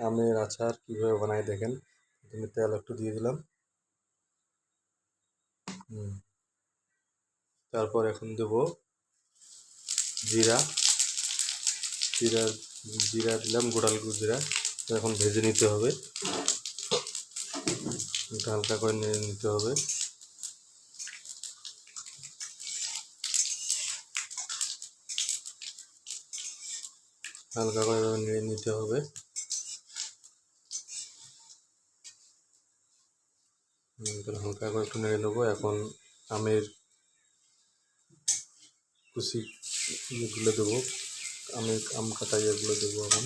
আমের আচার কীভাবে বানাই দেখেন? প্রথমে তেল একটু দিয়ে দিলাম। তারপর এখন দেব জিরা। জিরা জিরা দিলাম গোড়াল জিরা। এখন ভেজে নিতে হবে। হালকা করে নেড়ে নিতে হবে। হালকা করে নেড়ে নিতে হবে। হালকা করে একটু নেড়ে নেব। এখন আমের কুচি ইয়েগুলো দেবো। আমের আম কাটা ইয়েগুলো দেবো এখন।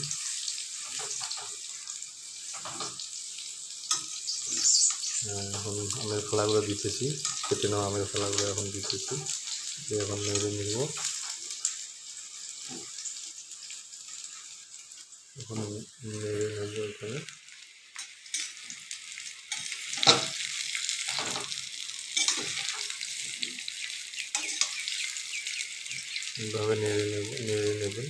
হ্যাঁ, এখন আমের ফলাগুলো দিতেছি। কেটে নেওয়া আমের ফলাগুলো এখন দিতেছি। এখন নেড়ে নিব। এখন নেড়ে নেব এখানে। এইভাবে নেড়ে নেব, নেড়ে নেবেন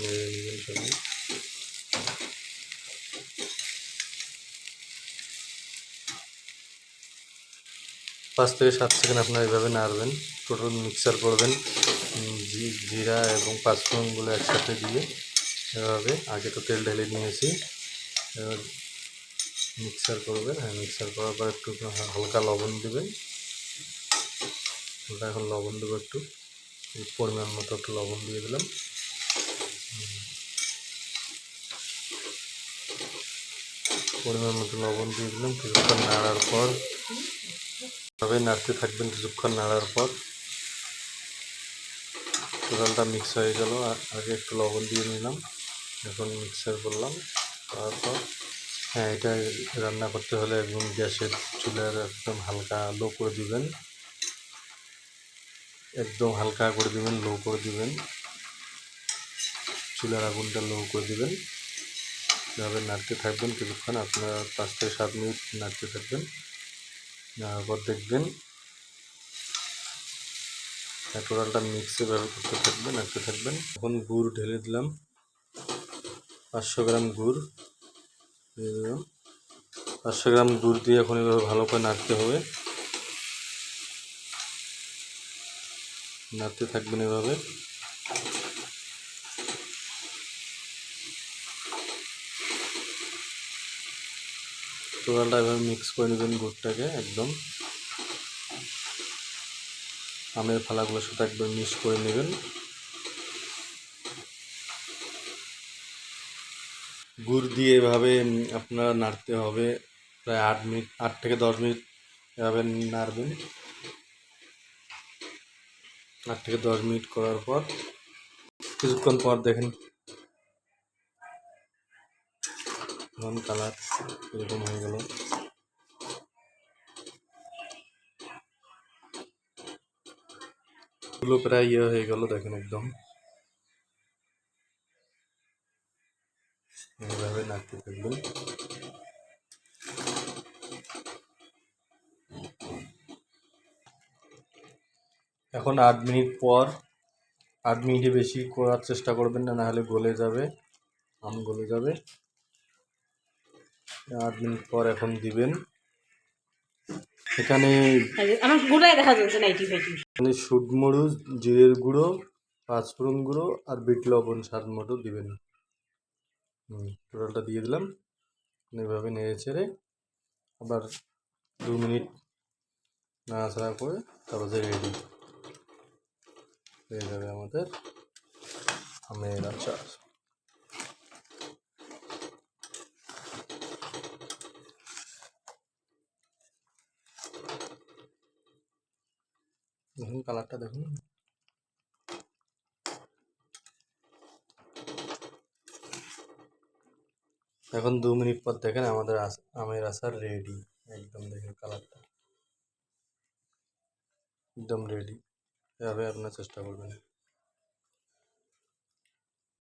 নেড়ে নেবেন সবাই। পাঁচ থেকে সাত সেকেন্ড আপনারা এইভাবে নাড়বেন, টোটাল মিক্সার করবেন জিরা এবং পাঁচফোড়নগুলো একসাথে দিয়ে এভাবে, আগে তো তেল ঢেলে নিয়েছি মিক্সার করবেন। হ্যাঁ মিক্সার করার পর একটু হা- হালকা লবণ দেবেন। হালকা এখন লবণ দেবো একটু। পরিমাণ মতো একটু লবণ দিয়ে দিলাম। পরিমাণ মতো লবণ দিয়ে দিলাম। কিছুক্ষণ নাড়ার পর এভাবে নাড়তে থাকবেন কিছুক্ষণ নাড়ার পর। টোটালটা মিক্স হয়ে গেল। আগে একটু লবণ দিয়ে নিলাম। এখন মিক্সার করলাম। তারপর হ্যাঁ এটা রান্না করতে হলে একদম গ্যাসের চুলার একদম হালকা লো করে দিবেন। একদম হালকা করে দিবেন, লো করে দিবেন। চুলার আগুনটা লো করে দিবেন। এভাবে নাড়তে থাকবেন কিছুক্ষণ, আপনার পাঁচ থেকে সাত মিনিট নাড়তে থাকবেন। নাড়ার পর দেখবেন টোটালটা মিক্সে ব্যবহার করতে থাকবেন, নাড়তে থাকবেন। এখন গুড় ঢেলে দিলাম। পাঁচশো গ্রাম গুড়। পাঁচশো গ্রাম দুধ দিয়ে এখন এভাবে ভালো করে নাড়তে হবে। নাড়তে থাকবেন এভাবে। টোটালটা এভাবে মিক্স করে নেবেন গুড়টাকে একদম। আমের ফালাগুলোর সাথে একদম মিক্স করে নেবেন। গুড় দিয়ে এভাবে আপনার নাড়তে হবে। প্রায় আট মিনিট, আট থেকে দশ মিনিট এভাবে নাড়বেন। আট থেকে দশ মিনিট করার পর, কিছুক্ষণ পর দেখেন এখন কালার এরকম হয়ে গেল। গুলো প্রায় ইয়ে হয়ে গেল দেখেন একদম। এইভাবে নাড়তে থাকবেন এখন আট মিনিট পর আট মিনিটে বেশি করার চেষ্টা করবেন না নাহলে গলে যাবে আম গলে যাবে। আট মিনিট পর এখন দিবেন। এখানে এখানে শুটমরিচ জিরের গুঁড়ো পাঁচফোড়ন গুঁড়ো আর বিট লবণ স্বাদ মতো দিবেন। টোটালটা দিয়ে দিলাম। এইভাবে নেড়ে ছেড়ে আবার দু মিনিট নাড়াচাড়া করে তারপর রেডি হয়ে যাবে আমাদের আমের আচার। দেখুন কালারটা দেখুন। এখন দু মিনিট পর দেখেন আমাদের আচ- আমের আচার রেডি একদম দেখেন কালারটা একদম রেডি এভাবে আপনার চেষ্টা করবেন।